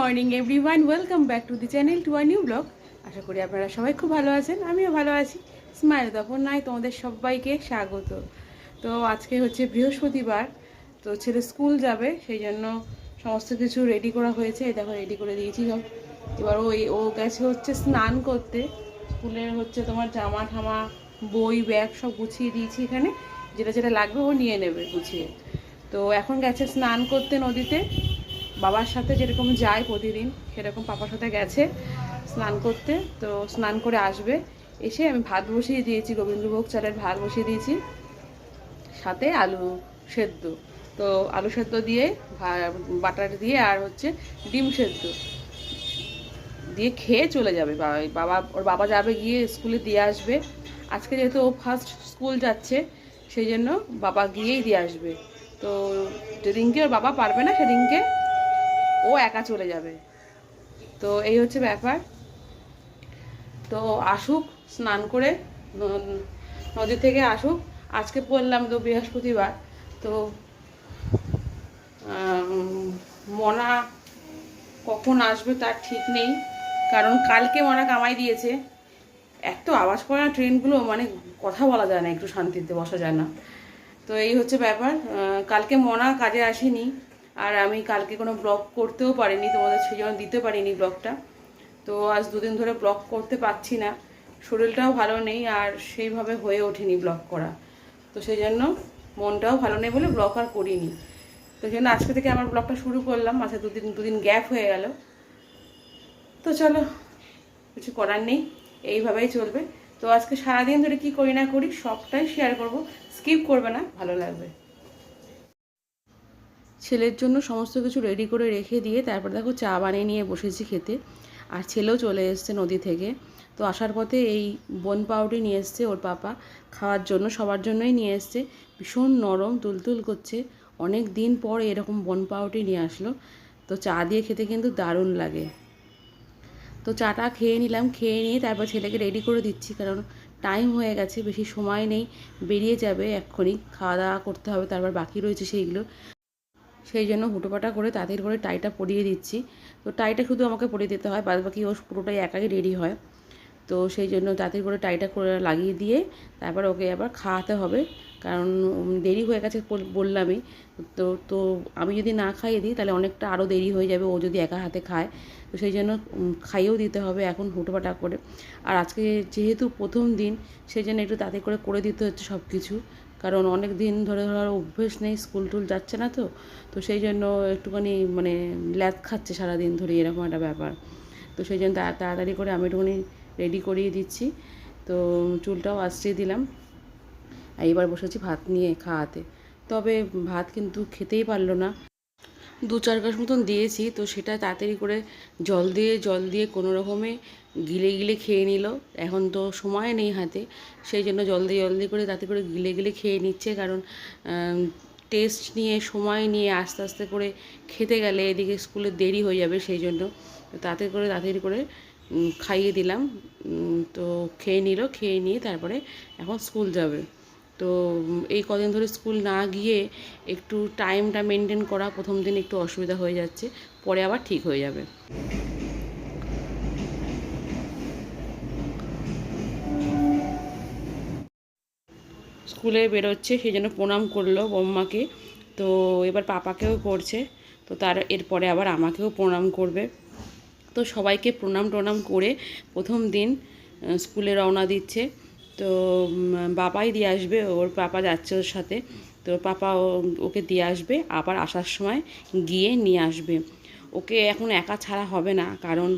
Morning everyone welcome back to the channel to our new vlog আশা করি আপনারা সবাই খুব ভালো আছেন, আমিও ভালো আছি। স্মাইল তখন নাই, তোমাদের সবাইকে স্বাগত। তো আজকে হচ্ছে বৃহস্পতিবার, তো ছেলে স্কুল যাবে, সেই জন্য সমস্ত কিছু রেডি করা হয়েছে। দেখো রেডি করে দিয়েছি সব। এবার ওই ও গেছে হচ্ছে স্নান করতে। স্কুলের হচ্ছে তোমার জামা ঠামা, বই, ব্যাগ সব গুছিয়ে দিয়েছি এখানে। যেটা যেটা লাগবে ও নিয়ে নেবে গুছিয়ে। তো এখন গেছে স্নান করতে নদীতে। বাবার সাথে যেরকম যায় প্রতিদিন, সেরকম পাপার সাথে গেছে স্নান করতে। তো স্নান করে আসবে। এসে আমি ভাত বসিয়ে দিয়েছি, গোবিন্দভোগ চালের ভাত বসিয়ে দিয়েছি। সাথে আলু সেদ্ধ। তো আলু সেদ্ধ দিয়ে বাটার দিয়ে আর হচ্ছে ডিম সেদ্ধ। দিয়ে খেয়ে চলে যাবে বাবা। ওর বাবা যাবে গিয়ে স্কুলে দিয়ে আসবে। আজকে যেহেতু ও ফার্স্ট স্কুল যাচ্ছে, সেই জন্য বাবা গিয়েই দিয়ে আসবে। তো যেদিনকে ওর বাবা পারবে না, সেদিনকে ও একা চলে যাবে। তো এই হচ্ছে ব্যাপার। তো আসুক, স্নান করে নদী থেকে আসুক। আজকে পড়লাম তো বৃহস্পতিবার, তো মনা কখন আসবে তার ঠিক নেই। কারণ কালকে মনা কামাই দিয়েছে। এত আওয়াজ করে ট্রেনগুলো মানে কথা বলা যায় না, একটু শান্তিতে বসা যায় না। তো এই হচ্ছে ব্যাপার। কালকে মনা কাজে আসেনি। আর আমি কালকে কোনো ব্লগ করতেও পারিনি, তোমাদের সেই জন্য দিতে পারিনি ব্লগটা তো আজ দুদিন ধরে ব্লগ করতে পারছি না, শরীরটাও ভালো নেই আর সেইভাবে হয়ে ওঠেনি ব্লগ করা। তো সেই জন্য মনটাও ভালো নেই বলে ব্লগ আর করিনি। তো সেই জন্য আজকে থেকে আমার ব্লগটা শুরু করলাম, মাঝে দুদিন দুদিন গ্যাপ হয়ে গেল। তো চলো, কিছু করার নেই, এইভাবেই চলবে। তো আজকে সারাদিন ধরে কি করি না করি সবটাই শেয়ার করব স্কিপ করবে না, ভালো লাগবে। ছেলের জন্য সমস্ত কিছু রেডি করে রেখে দিয়ে তারপর দেখো চা বানিয়ে নিয়ে বসেছি খেতে। আর ছেলেও চলে এসছে নদী থেকে। তো আসার পথে এই বন পাউডি নিয়ে এসছে ওর পাপা। খাওয়ার জন্য, সবার জন্যই নিয়ে এসছে। ভীষণ নরম, তুলতুল করছে। অনেক দিন পর এরকম বন পাউডি নিয়ে আসলো। তো চা দিয়ে খেতে কিন্তু দারুণ লাগে। তো চাটা খেয়ে নিলাম, খেয়ে নিয়ে তারপর ছেলেকে রেডি করে দিচ্ছি। কারণ টাইম হয়ে গেছে, বেশি সময় নেই, বেরিয়ে যাবে এক্ষুনি। খাওয়া দাওয়া করতে হবে, তারপর বাকি রয়েছে সেইগুলো। সেই জন্য হুটোপাটা করে তাড়াতাড়ি করে টাইটা পরিয়ে দিচ্ছি। তো টাইটা শুধু আমাকে পরিয়ে দিতে হয় বাদ বাকি ও পুরোটাই একাই রেডি হয়। তো সেই জন্য তাড়াতাড়ি করে টাইটা করে লাগিয়ে দিয়ে তারপর ওকে আবার খাওয়াতে হবে। কারণ দেরি হয়ে গেছে বললামই। তো তো আমি যদি না খাইয়ে দিই তাহলে অনেকটা আরও দেরি হয়ে যাবে ও যদি একা হাতে খায়। তো সেই জন্য খাইয়েও দিতে হবে এখন হুটোপাটা করে। আর আজকে যেহেতু প্রথম দিন, সেই জন্য একটু তাড়াতাড়ি করে করে দিতে হচ্ছে সব কিছু কারণ অনেক দিন ধরে ধরো অভ্যেস নেই স্কুল টুল যাচ্ছে না তো তো সেই জন্য একটুখানি মানে ল্যাদ খাচ্ছে সারাদিন ধরে, এরকম একটা ব্যাপার। তো সেই জন্য তাড়াতাড়ি করে আমি একটুখানি রেডি করিয়ে দিচ্ছি। তো চুলটাও আশ্রিয়ে দিলাম। এবার বসেছি ভাত নিয়ে খাওয়াতে। তবে ভাত কিন্তু খেতেই পারল না। দু চার গ্লাস মতন দিয়েছি, তো সেটা তাড়াতাড়ি করে জল দিয়ে জল দিয়ে কোনো রকমে গিলে গিলে খেয়ে নিল। এখন তো সময় নেই হাতে। সেই জন্য জলদি জলদি করে তাতে করে গিলে গিলে খেয়ে নিচ্ছে কারণ টেস্ট নিয়ে, সময় নিয়ে আস্তে আস্তে করে খেতে গেলে এদিকে স্কুলে দেরি হয়ে যাবে সেই জন্য। তাতে করে, তাড়াতাড়ি করে খাইয়ে দিলাম। তো খেয়ে নিল, খেয়ে নিয়ে তারপরে এখন স্কুল যাবে। তো এই কদিন ধরে স্কুল না গিয়ে একটু টাইমটা মেনটেন করা প্রথম দিন একটু অসুবিধা হয়ে যাচ্ছে। পরে আবার ঠিক হয়ে যাবে। স্কুলে বেরোচ্ছে, সেই জন্য প্রণাম করল বম্মাকে তো এবার পাপাকেও করছে, তো তার এরপরে আবার আমাকেও প্রণাম করবে। তো সবাইকে প্রণাম টনাম করে প্রথম দিন স্কুলে রওনা দিচ্ছে। তো বাবাই দিয়ে আসবে, ওর পাপা যাচ্ছে ওর সাথে। তো পাপা ওকে দিয়ে আসবে, আবার আসার সময় গিয়ে নিয়ে আসবে। ওকে এখন একা ছাড়া হবে না, কারণ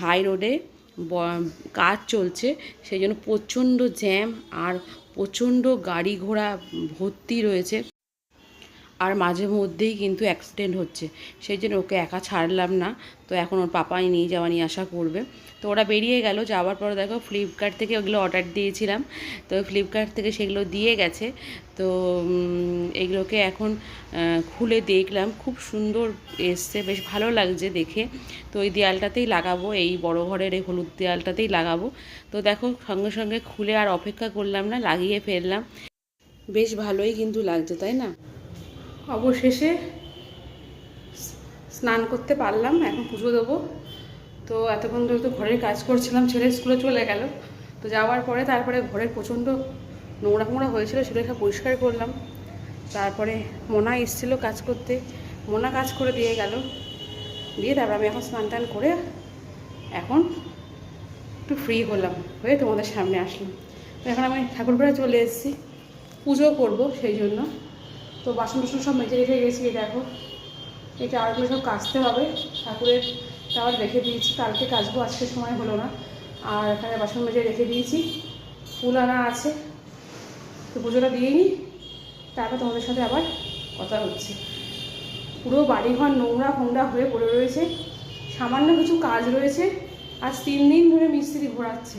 হাই রোডে কাজ চলছে, সেই জন্য প্রচণ্ড জ্যাম আর প্রচণ্ড গাড়ি ঘোড়া ভর্তি রয়েছে আর মাঝে মধ্যেই কিন্তু অ্যাক্সিডেন্ট হচ্ছে। সেই জন্য ওকে একা ছাড়লাম না। তো এখন ওর পাপাই নিয়ে যাওয়া নিয়ে আসা করবে। তো ওরা বেরিয়ে গেল, যাওয়ার পর দেখো ফ্লিপকার্ট থেকে ওগুলো অর্ডার দিয়েছিলাম। তো ফ্লিপকার্ট থেকে সেগুলো দিয়ে গেছে। তো এগুলোকে এখন খুলে দেখলাম। খুব সুন্দর এসছে, বেশ ভালো লাগছে দেখে। তো ওই দেয়ালটাতেই লাগাবো, এই বড় ঘরের এই হলুদ দেয়ালটাতেই লাগাবো। তো দেখো, সঙ্গে সঙ্গে খুলে আর অপেক্ষা করলাম না, লাগিয়ে ফেললাম। বেশ ভালোই কিন্তু লাগছে, তাই না? অবশেষে স্নান করতে পারলাম, এখন পুজো দেবো। তো এতক্ষণ ধরে তো ঘরের কাজ করছিলাম, ছেলে স্কুলে চলে গেল। তো যাওয়ার পরে তারপরে ঘরের প্রচণ্ড নোংরা ফোংরা হয়েছিল সেটাকে পরিষ্কার করলাম। তারপরে মোনা এসেছিল কাজ করতে। মোনা কাজ করে দিয়ে গেল। দিয়ে তারপর আমি এখন স্নান টান করে এখন একটু ফ্রি হলাম, হয়ে তোমাদের সামনে আসলাম। তো এখন আমি ঠাকুরপাড়া চলে এসেছি, পুজো করব সেই জন্য। তো বাসন টাসন সব মেজে রেখে গেছি দেখো। এই টাওয়ারগুলো সব কাচতে হবে, ঠাকুরের টাওয়ার রেখে দিয়েছি। কালকে কাচবো আজকে সময় হলো না। আর এখানে বাসন মেজে রেখে দিয়েছি। ফুল আনা আছে। তো পুজোটা দিয়ে নিই তারপর তোমাদের সাথে আবার কথা হচ্ছে। পুরো বাড়িঘর নোংরা ফোংরা হয়ে পড়ে রয়েছে। সামান্য কিছু কাজ রয়েছে। আজ তিন দিন ধরে মিস্ত্রি ঘোরাচ্ছে।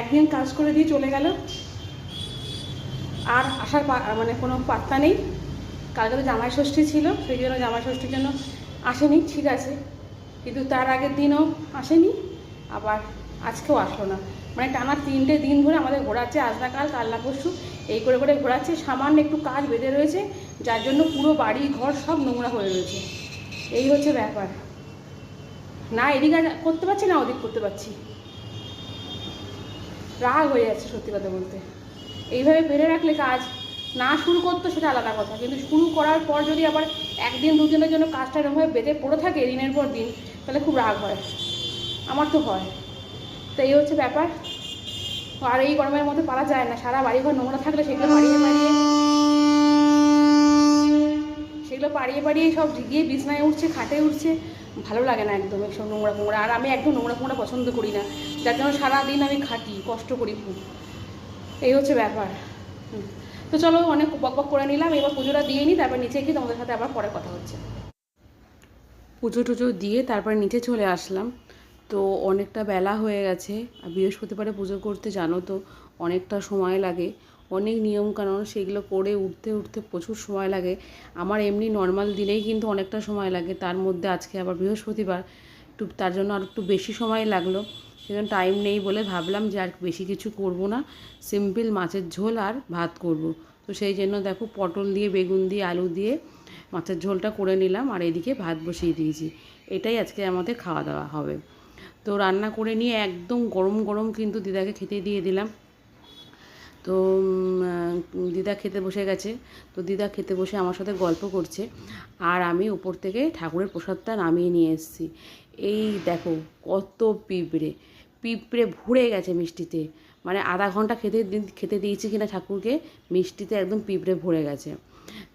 একদিন কাজ করে দিয়ে চলে গেল। আর আসার মানে কোনো পাত্তা নেই। কালকে তো জামাই ষষ্ঠী ছিল, সেই জন্য জামাই ষষ্ঠীর জন্য আসেনি। ঠিক আছে। কিন্তু তার আগের দিনও আসেনি, আবার আজকেও আসলো না। মানে টানা তিনটে দিন ধরে আমাদের ঘোরাচ্ছে আজ না কাল কাল না পরশু, এই করে করে ঘোরাচ্ছে, সামান্য একটু কাজ বেঁধে রয়েছে, যার জন্য পুরো বাড়ি, ঘর সব নোংরা হয়ে রয়েছে। এই হচ্ছে ব্যাপার। না, এদিক করতে পারছি না, ওদিক করতে পারছি। রাগ হয়ে যাচ্ছে সত্যি কথা বলতে। এইভাবে বেড়ে রাখলে কাজ না শুরু করতো সেটা আলাদা কথা, কিন্তু শুরু করার পর যদি আবার একদিন দুদিনের জন্য কাজটা এরকমভাবে বেঁধে পড়ে থাকে দিনের পর দিন, তাহলে খুব রাগ হয়। আমার তো হয়। তো এই হচ্ছে ব্যাপার। আর এই গরমের মধ্যে পারা যায় না, সারা বাড়িঘর নোংরা থাকলে সেগুলো পাড়িয়ে পাড়িয়ে সেগুলো পাড়িয়ে পাড়িয়ে সব গিয়ে বিছনায় উঠছে, খাটে উঠছে। ভালো লাগে না একদম এইসব নোংরা ফোংরা আর আমি একদম নোংরা ফোংরা পছন্দ করি না। যার জন্য সারাদিন আমি খাটি, কষ্ট করি খুব। এই হচ্ছে ব্যাপার। হুম। তো চলো অনেক বক বক করে নিলাম, এবার পুজোটা দিয়ে নিই তারপর নিচে গিয়ে তোমাদের সাথে আবার পরে কথা হচ্ছে। পুজো টুজো দিয়ে তারপর নিচে চলে আসলাম। তো অনেকটা বেলা হয়ে গেছে বৃহস্পতিবারে পুজো করতে জানো তো, অনেকটা সময় লাগে। অনেক নিয়ম নিয়মকানুন, সেগুলো করে উঠতে উঠতে প্রচুর সময় লাগে। আমার এমনি নর্মাল দিনেই কিন্তু অনেকটা সময় লাগে, তার মধ্যে আজকে আবার বৃহস্পতিবার, একটু তার জন্য আর একটু বেশি সময় লাগল। সেজন্য টাইম নেই বলে ভাবলাম যে আর বেশি কিছু করব না। সিম্পল মাছের ঝোল আর ভাত করব। তো সেই জন্য দেখো পটল দিয়ে, বেগুন দিয়ে, আলু দিয়ে মাছের ঝোলটা করে নিলাম আর এদিকে ভাত বসিয়ে দিয়েছি। এটাই আজকে আমাদের খাওয়া দাওয়া হবে। তো রান্না করে নিয়ে একদম গরম গরম কিন্তু দিদাকে খেতে দিয়ে দিলাম। তো দিদা খেতে বসে গেছে। তো দিদা খেতে বসে আমার সাথে গল্প করছে। আর আমি উপর থেকে ঠাকুরের প্রসাদটা নামিয়ে নিয়ে এসেছি। এই দেখো কত পিঁপড়ে। পিঁপড়ে ভরে গেছে মিষ্টিতে। মানে আধা ঘণ্টা খেতে খেতে দিয়েছি কিনা ঠাকুরকে, মিষ্টিতে একদম পিঁপড়ে ভরে গেছে।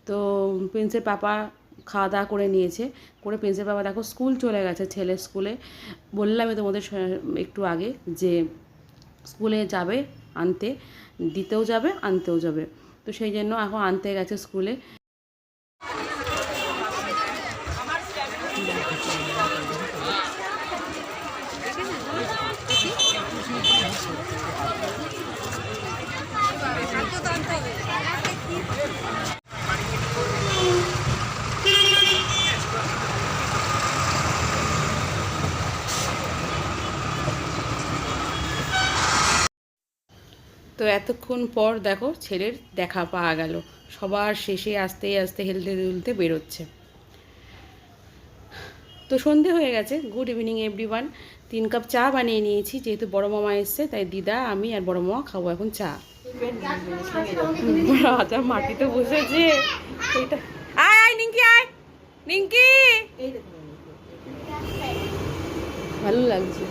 তো প্রিন্সের পাপা খাওয়া দাওয়া করে নিয়েছে। করে প্রিন্সের বাবা দেখো স্কুল চলে গেছে ছেলের স্কুলে। বললামই তোমাদের একটু আগে যে স্কুলে যাবে, আনতে। দিতেও যাবে, আনতেও যাবে। তো সেই জন্য এখন আনতে গেছে স্কুলে। তো এতক্ষণ পর দেখো ছেলের দেখা পাওয়া গেল। সবার শেষে আস্তে আস্তে হেলতে দুলতে বেরোচ্ছে। তো সন্ধে হয়ে গেছে। Good evening, everyone. তিন কাপ চা বানিয়ে নিয়েছি। যেহেতু বড় মামা এসছে, তাই দিদা, আমি আর বড় মামা খাব এখন চা। রাজা মাটিতে বসেছে। আয় আয় ভালো লাগছে।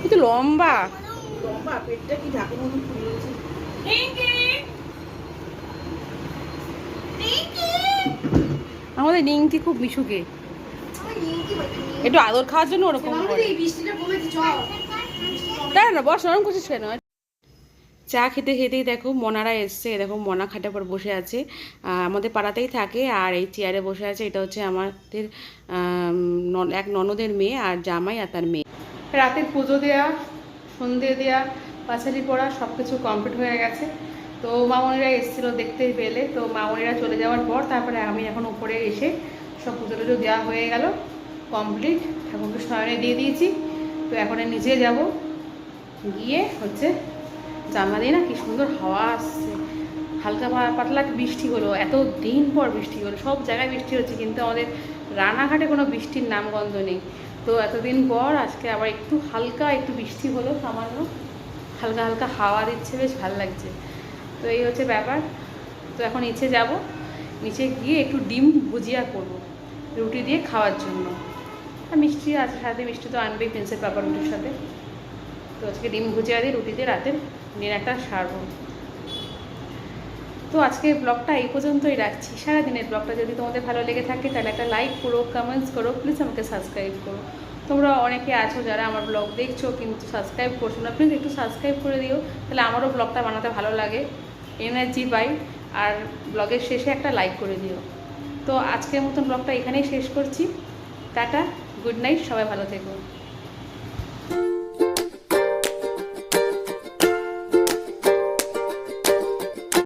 কিন্তু লম্বা। আমাদের নিংটি খুব মিশুকে একটু আদর খাওয়ার জন্য ওরকম দাঁড়া না বস নরম করছিস কেন? চা খেতে খেতেই দেখো মনারা এসছে। দেখো মনা খাটের পর বসে আছে। আমাদের পাড়াতেই থাকে আর এই চেয়ারে বসে আছে। এটা হচ্ছে আমাদের এক ননদের মেয়ে আর জামাই আর তার মেয়ে। রাতের পুজো দেওয়া সন্ধে দেওয়া পাঁচালি পড়া সব কিছু কমপ্লিট হয়ে গেছে। তো মামনিরা এসেছিল দেখতে পেলে। তো মামনিরা চলে যাওয়ার পর তারপরে আমি এখন উপরে এসে সব পুজো টুজো দেওয়া হয়ে গেল। কমপ্লিট ঠাকুরকে শয়নে দিয়ে দিয়েছি। তো এখন নিচে যাব। গিয়ে হচ্ছে জানলা দিয়ে না কি সুন্দর হাওয়া আসছে। হালকা পাতলা বৃষ্টি হলো। এত দিন পর বৃষ্টি হলো। সব জায়গায় বৃষ্টি হচ্ছে, কিন্তু আমাদের রানাঘাটে কোনো বৃষ্টির নামগন্ধ নেই। তো এতদিন পর আজকে আবার একটু হালকা একটু বৃষ্টি হলো সামান্য। হালকা হালকা হাওয়া দিচ্ছে, বেশ ভালো লাগছে। তো এই হচ্ছে ব্যাপার। তো এখন নিচে যাব। নিচে গিয়ে একটু ডিম ভুজিয়া করব, রুটি দিয়ে খাওয়ার জন্য। আর মিষ্টি আছে সাথে মিষ্টি তো আনবেই পেন্সিল পাপা রুটির সাথে। তো আজকে ডিম ভুজিয়া দিয়ে রুটি দিয়ে রাতের ডিনারটা সারবো। তো আজকে ব্লগটা এই পর্যন্তই রাখছি। সারাদিনের ব্লগটা যদি তোমাদের ভালো লেগে থাকে, তাহলে একটা লাইক করো কমেন্টস করো প্লিজ আমাকে সাবস্ক্রাইব করো। তোমরা অনেকে আছো যারা আমার ব্লগ দেখছ কিন্তু সাবস্ক্রাইব করছ না। প্লিজ একটু সাবস্ক্রাইব করে দিও, তাহলে আমারও ব্লগটা বানাতে ভালো লাগে। এনার্জি পাই। আর ব্লগের শেষে একটা লাইক করে দিও। তো আজকের মতন ব্লগটা এখানেই শেষ করছি। টাটা গুড নাইট সবাই ভালো থেকো।